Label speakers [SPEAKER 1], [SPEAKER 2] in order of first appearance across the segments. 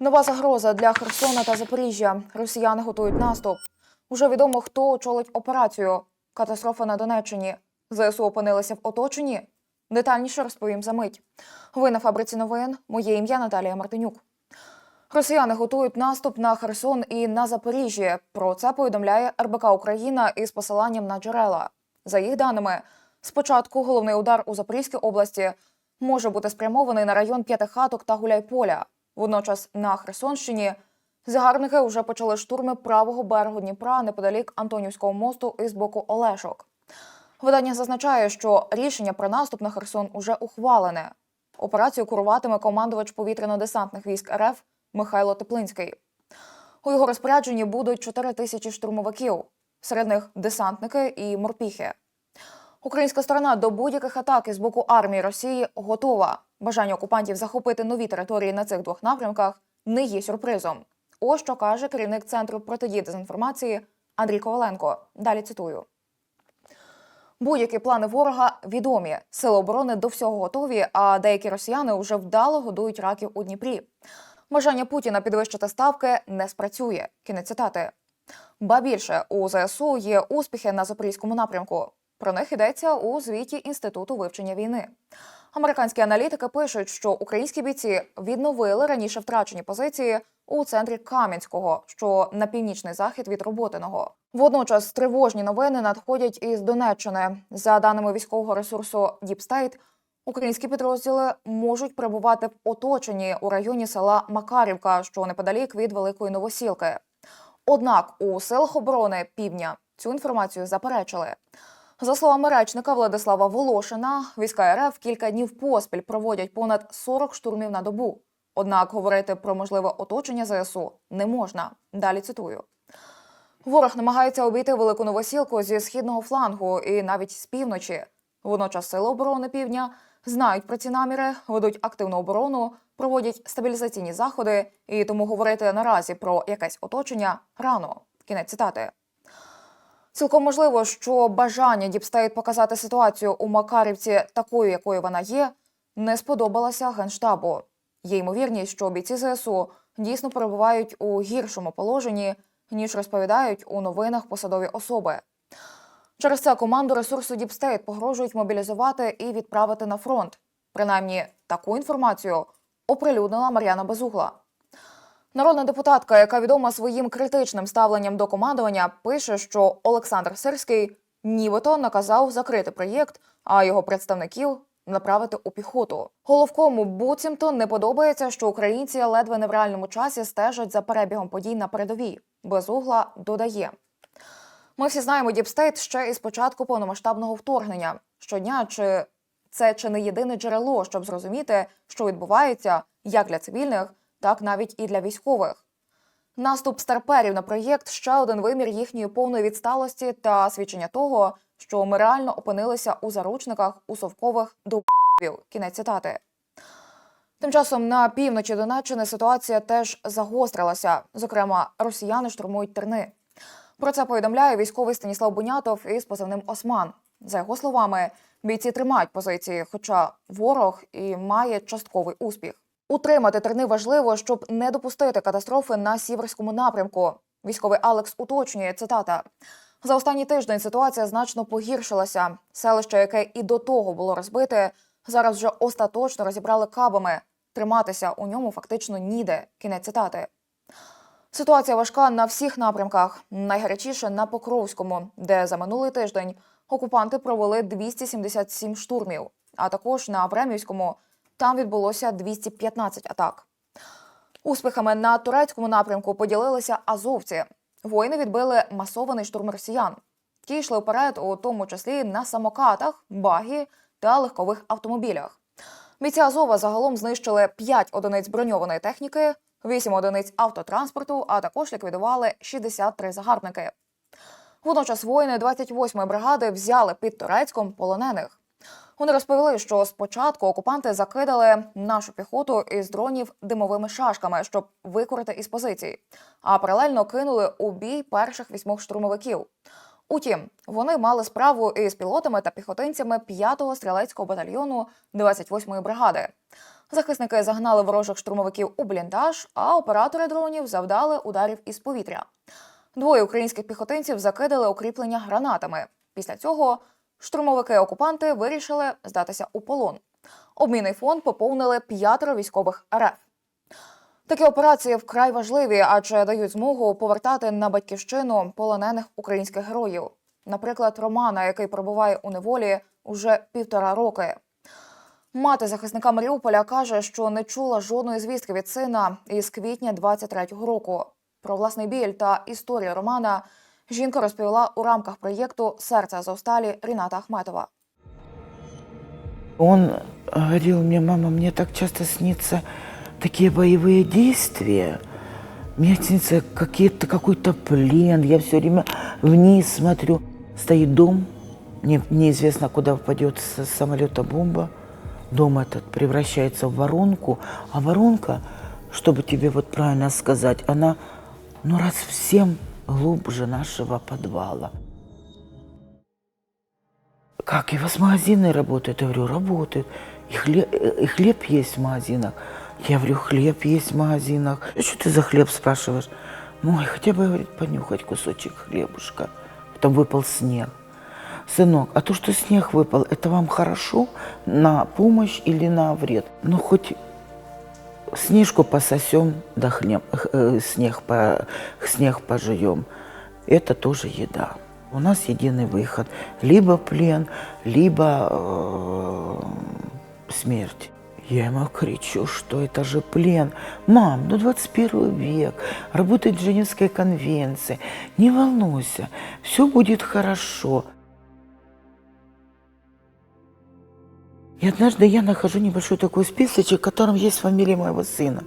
[SPEAKER 1] Нова загроза для Херсона та Запоріжжя. Росіяни готують наступ. Уже відомо, хто очолить операцію. Катастрофа на Донеччині. ЗСУ опинилися в оточенні. Детальніше розповім за мить. Ви на фабриці новин. Моє ім'я Наталія Мартинюк. Росіяни готують наступ на Херсон і на Запоріжжя. Про це повідомляє РБК Україна із посиланням на джерела. За їх даними, спочатку головний удар у Запорізькій області може бути спрямований на район П'ятихаток та Гуляйполя. Водночас на Херсонщині загарбники вже почали штурми правого берегу Дніпра неподалік Антонівського мосту із боку Олешок. Видання зазначає, що рішення про наступ на Херсон уже ухвалене. Операцію куруватиме командувач повітряно-десантних військ РФ Михайло Теплинський. У його розпорядженні будуть 4 тисячі штурмовиків, серед них десантники і морпіхи. Українська сторона до будь-яких атак із боку армії Росії готова. Бажання окупантів захопити нові території на цих двох напрямках не є сюрпризом. Ось що каже керівник центру протидії дезінформації Андрій Коваленко. Далі цитую. Будь-які плани ворога відомі. Сили оборони до всього готові, а деякі росіяни вже вдало годують раків у Дніпрі. Бажання Путіна підвищити ставки не спрацює. Кінець цитати. Ба більше у ЗСУ є успіхи на запорізькому напрямку. Про них йдеться у звіті Інституту вивчення війни. Американські аналітики пишуть, що українські бійці відновили раніше втрачені позиції у центрі Кам'янського, що на північний захід від Роботиного. Водночас тривожні новини надходять із Донеччини. За даними військового ресурсу State, українські підрозділи можуть перебувати в оточенні у районі села Макарівка, що неподалік від Великої Новосілки. Однак у силах оборони півдня цю інформацію заперечили. За словами речника Владислава Волошина, війська РФ кілька днів поспіль проводять понад 40 штурмів на добу. Однак говорити про можливе оточення ЗСУ не можна. Далі цитую. Ворог намагається обійти велику новосілку зі східного флангу і навіть з півночі. Водночас сили оборони півдня знають про ці наміри, ведуть активну оборону, проводять стабілізаційні заходи, і тому говорити наразі про якесь оточення рано. Кінець цитати. Цілком можливо, що бажання Діпстейт показати ситуацію у Макарівці такою, якою вона є, не сподобалося генштабу. Є ймовірність, що бійці ЗСУ дійсно перебувають у гіршому положенні, ніж розповідають у новинах посадові особи. Через це команду ресурсу Діпстейт погрожують мобілізувати і відправити на фронт. Принаймні, таку інформацію оприлюднила Мар'яна Безугла. Народна депутатка, яка відома своїм критичним ставленням до командування, пише, що Олександр Сирський нібито наказав закрити проєкт, а його представників направити у піхоту. Головкому буцімто не подобається, що українці ледве не в реальному часі стежать за перебігом подій на передовій. Безугла додає. Ми всі знаємо Діпстейт ще із початку повномасштабного вторгнення. Щодня чи це чи не єдине джерело, щоб зрозуміти, що відбувається як для цивільних, так навіть і для військових. Наступ старперів на проєкт ще один вимір їхньої повної відсталості та свідчення того, що ми реально опинилися у заручниках у совкових довбів. Кінець цитати. Тим часом на півночі Донеччини ситуація теж загострилася. Зокрема, росіяни штурмують терни. Про це повідомляє військовий Станіслав Бунятов із позивним Осман. За його словами, бійці тримають позиції, хоча ворог і має частковий успіх. Утримати терни важливо, щоб не допустити катастрофи на сіверському напрямку. Військовий Алекс уточнює цитата. За останній тиждень ситуація значно погіршилася. Селище, яке і до того було розбите, зараз вже остаточно розібрали кабами. Триматися у ньому фактично ніде. Кінець цитати. Ситуація важка на всіх напрямках. Найгарячіше на Покровському, де за минулий тиждень окупанти провели 277 штурмів, а також на Времівському там відбулося 215 атак. Успіхами на турецькому напрямку поділилися азовці. Воїни відбили масований штурм росіян. Ті йшли вперед, у тому числі на самокатах, багі та легкових автомобілях. Бійці Азова загалом знищили 5 одиниць броньованої техніки, 8 одиниць автотранспорту, а також ліквідували 63 загарбники. Водночас воїни 28-ї бригади взяли під Турецьком полонених. Вони розповіли, що спочатку окупанти закидали нашу піхоту із дронів димовими шашками, щоб викорити із позицій, а паралельно кинули у бій перших вісьмох штурмовиків. Утім, вони мали справу із пілотами та піхотинцями 5-го стрілецького батальйону 28-ї бригади. Захисники загнали ворожих штурмовиків у бліндаж, а оператори дронів завдали ударів із повітря. Двоє українських піхотинців закидали укріплення гранатами. Після цього штурмовики-окупанти вирішили здатися у полон. Обмінний фонд поповнили п'ятеро військових РФ. Такі операції вкрай важливі, адже дають змогу повертати на батьківщину полонених українських героїв. Наприклад, Романа, який перебуває у неволі уже півтора роки. Мати захисника Маріуполя каже, що не чула жодної звістки від сина із квітня 23-го року. Про власний біль та історію Романа жінка розповіла у рамках проєкту Серце Азовсталі Ріната Ахметова.
[SPEAKER 2] Он говорил мне, мама, мне так часто снится такие боевые действия. Мне снится какие-то, какой-то плен. Я все время вниз смотрю. Стоит дом, не- неизвестно, куда впадет с самолета бомба. Дом этот превращается в воронку, а воронка, чтобы тебе вот правильно сказать, она ну раз в семь глубже нашего подвала. Как, и у вас магазины работают? Я говорю, работают. И хлеб, и хлеб есть в магазинах. Я говорю, хлеб есть в магазинах. «А Что ты за хлеб спрашиваешь? Мой, хотя бы, говорит, понюхать кусочек хлебушка. Потом выпал снег. Сынок, а то, что снег выпал, это вам хорошо на помощь или на вред? Ну, хоть снежку пососем, да хлеб, э, снег, по, снег пожуем. Это тоже еда. У нас единый выход. Либо плен, либо э, смерть. Я ему кричу, что это же плен. Мам, ну 21 век, работает Женевская конвенция. Не волнуйся, все будет хорошо. И однажды я нахожу небольшой такой списочек, в котором есть фамилия моего сына.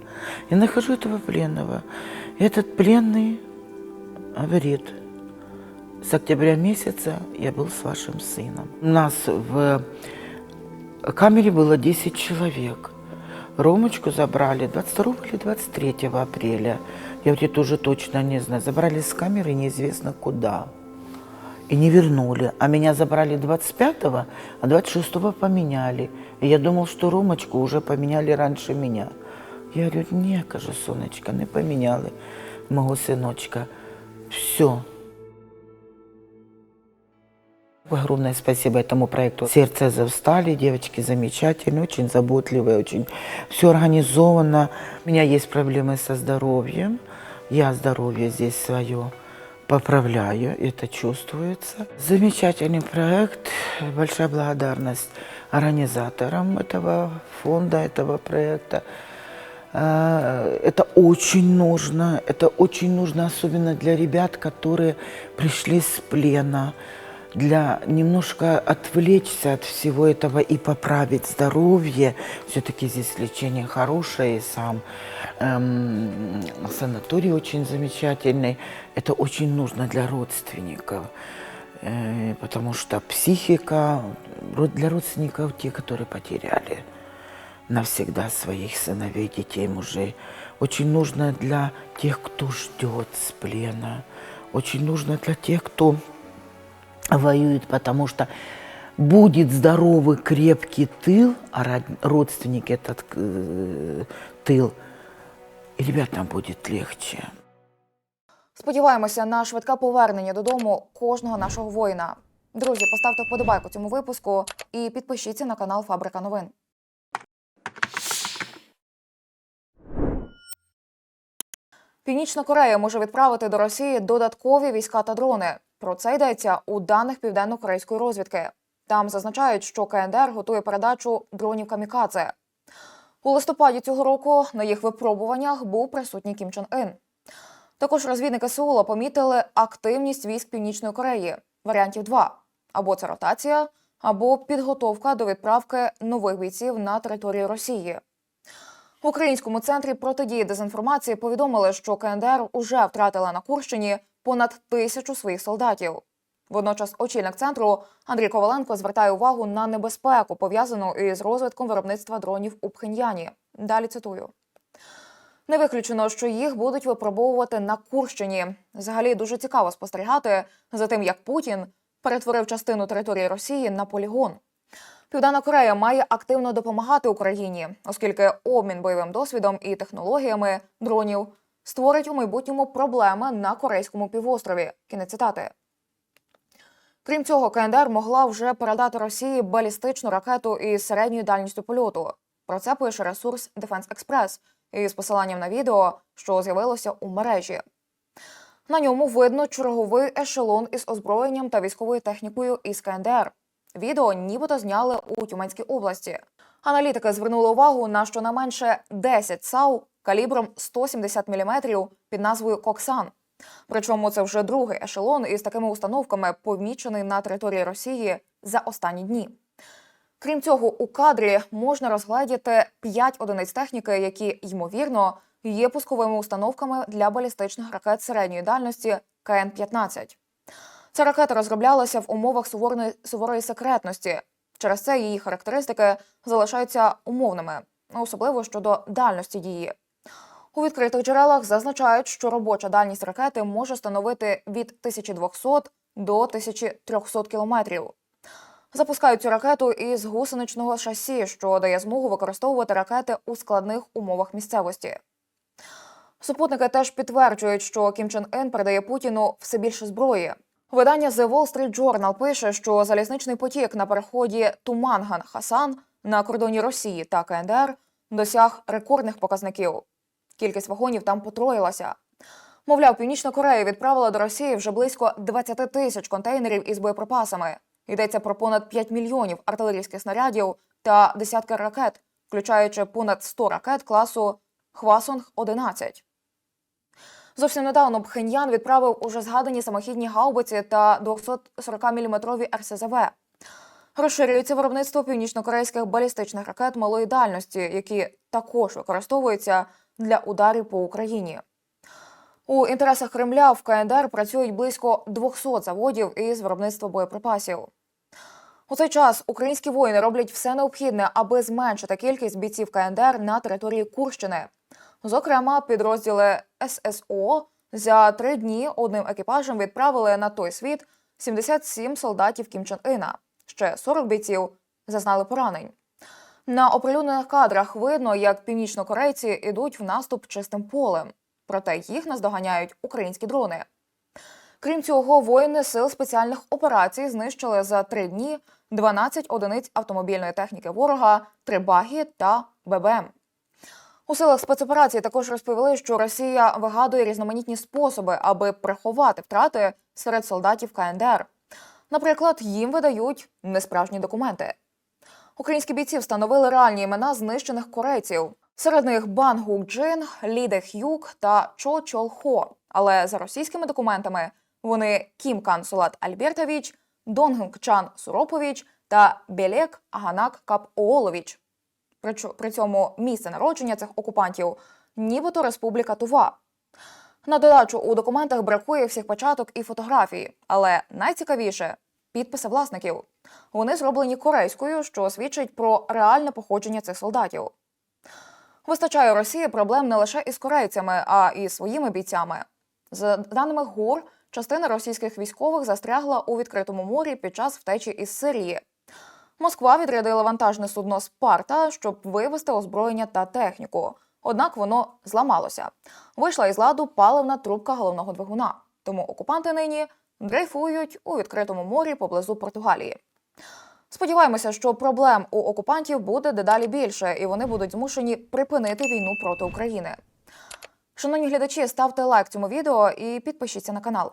[SPEAKER 2] Я нахожу этого пленного. И этот пленный говорит, с октября месяца я был с вашим сыном. У нас в камере было 10 человек. Ромочку забрали 22 или 23 апреля. Я вот это уже точно не знаю. Забрали с камеры неизвестно куда. И не вернули. А меня забрали 25-го, а 26-го поменяли. И я думал, что Ромочку уже поменяли раньше меня. Я говорю, не, кажу, сонечка, не поміняли мого синочка. Все. Огромное спасибо этому проекту. Сердце завстали, девочки замечательные, очень заботливые, очень все организовано. У меня есть проблемы со здоровьем. Я здоровье здесь свое поправляю, это чувствуется. Замечательный проект. Большая благодарность организаторам этого фонда, этого проекта. Э, Это очень нужно, это очень нужно, особенно для ребят, которые пришли с плена, для немножко отвлечься от всего этого и поправить здоровье. Все-таки здесь лечение хорошее, и сам эм, санаторий очень замечательный. Это очень нужно для родственников, э, потому что психика для родственников, те, которые потеряли навсегда своих сыновей, детей, мужей. Очень нужно для тех, кто ждет с плена. Очень нужно для тех, кто воюет, потому что будет здоровый, крепкий тыл, а род- родственник этот э, тыл, и ребятам будет легче.
[SPEAKER 1] Сподіваємося на швидке повернення додому кожного нашого воїна. Друзі, поставте вподобайку цьому випуску і підпишіться на канал Фабрика новин. Північна Корея може відправити до Росії додаткові війська та дрони. Про це йдеться у даних південно-корейської розвідки. Там зазначають, що КНДР готує передачу дронів камікадзе. У листопаді цього року на їх випробуваннях був присутній Кім Чен Ін. Також розвідники Сеула помітили активність військ Північної Кореї. Варіантів два: або це ротація, або підготовка до відправки нових бійців на територію Росії. В українському центрі протидії дезінформації повідомили, що КНДР уже втратила на Курщині понад тисячу своїх солдатів. Водночас очільник центру Андрій Коваленко звертає увагу на небезпеку, пов'язану із розвитком виробництва дронів у Пхеньяні. Далі цитую. Не виключено, що їх будуть випробовувати на Курщині. Взагалі дуже цікаво спостерігати за тим, як Путін перетворив частину території Росії на полігон. Південна Корея має активно допомагати Україні, оскільки обмін бойовим досвідом і технологіями дронів створить у майбутньому проблеми на корейському півострові. Кінець цитати. Крім цього, КНДР могла вже передати Росії балістичну ракету із середньою дальністю польоту. Про це пише ресурс Defense Express із посиланням на відео, що з'явилося у мережі. На ньому видно черговий ешелон із озброєнням та військовою технікою із КНДР. Відео нібито зняли у Тюменській області. Аналітики звернули увагу на щонайменше 10 САУ калібром 170 мм під назвою Коксан. Причому це вже другий ешелон із такими установками, помічений на території Росії за останні дні. Крім цього, у кадрі можна розгледіти 5 одиниць техніки, які, ймовірно, є пусковими установками для балістичних ракет середньої дальності КН-15. Ця ракета розроблялася в умовах суворої, суворої секретності. Через це її характеристики залишаються умовними, особливо щодо дальності дії. У відкритих джерелах зазначають, що робоча дальність ракети може становити від 1200 до 1300 кілометрів. Запускають цю ракету із гусеничного шасі, що дає змогу використовувати ракети у складних умовах місцевості. Супутники теж підтверджують, що Кім Чен Ін передає Путіну все більше зброї. Видання The Wall Street Journal пише, що залізничний потік на переході Туманган-Хасан на кордоні Росії та КНДР досяг рекордних показників. Кількість вагонів там потроїлася. Мовляв, Північна Корея відправила до Росії вже близько 20 тисяч контейнерів із боєприпасами. Йдеться про понад 5 мільйонів артилерійських снарядів та десятки ракет, включаючи понад 100 ракет класу Хвасонг-11. Зовсім недавно Пхеньян відправив уже згадані самохідні гаубиці та 240-мм РСЗВ. Розширюється виробництво північнокорейських балістичних ракет малої дальності, які також використовуються для ударів по Україні. У інтересах Кремля в КНДР працюють близько 200 заводів із виробництва боєприпасів. У цей час українські воїни роблять все необхідне, аби зменшити кількість бійців КНДР на території Курщини. Зокрема, підрозділи ССО за три дні одним екіпажем відправили на той світ 77 солдатів Кім Чен Ина. Ще 40 бійців зазнали поранень. На оприлюднених кадрах видно, як північнокорейці йдуть в наступ чистим полем, проте їх наздоганяють українські дрони. Крім цього, воїни сил спеціальних операцій знищили за три дні 12 одиниць автомобільної техніки ворога, три багі та ББМ. У силах спецоперації також розповіли, що Росія вигадує різноманітні способи, аби приховати втрати серед солдатів КНДР. Наприклад, їм видають несправжні документи. Українські бійці встановили реальні імена знищених корейців. Серед них Бан Гук Джин, Лі Де Х'юк та Чо Чол Хо. Але за російськими документами вони Кім Кан Сулат Альбертович, Донгунг Чан Суропович та Белек Аганак Кап Оолович. При цьому місце народження цих окупантів нібито Республіка Тува. На додачу у документах бракує всіх початок і фотографій, але найцікавіше підписи власників. Вони зроблені корейською, що свідчить про реальне походження цих солдатів. Вистачає Росії проблем не лише із корейцями, а і своїми бійцями. За даними ГУР, частина російських військових застрягла у відкритому морі під час втечі із Сирії. Москва відрядила вантажне судно Спарта, щоб вивезти озброєння та техніку. Однак воно зламалося. Вийшла із ладу паливна трубка головного двигуна. Тому окупанти нині дрейфують у відкритому морі поблизу Португалії. Сподіваємося, що проблем у окупантів буде дедалі більше, і вони будуть змушені припинити війну проти України. Шановні глядачі, ставте лайк цьому відео і підпишіться на канал.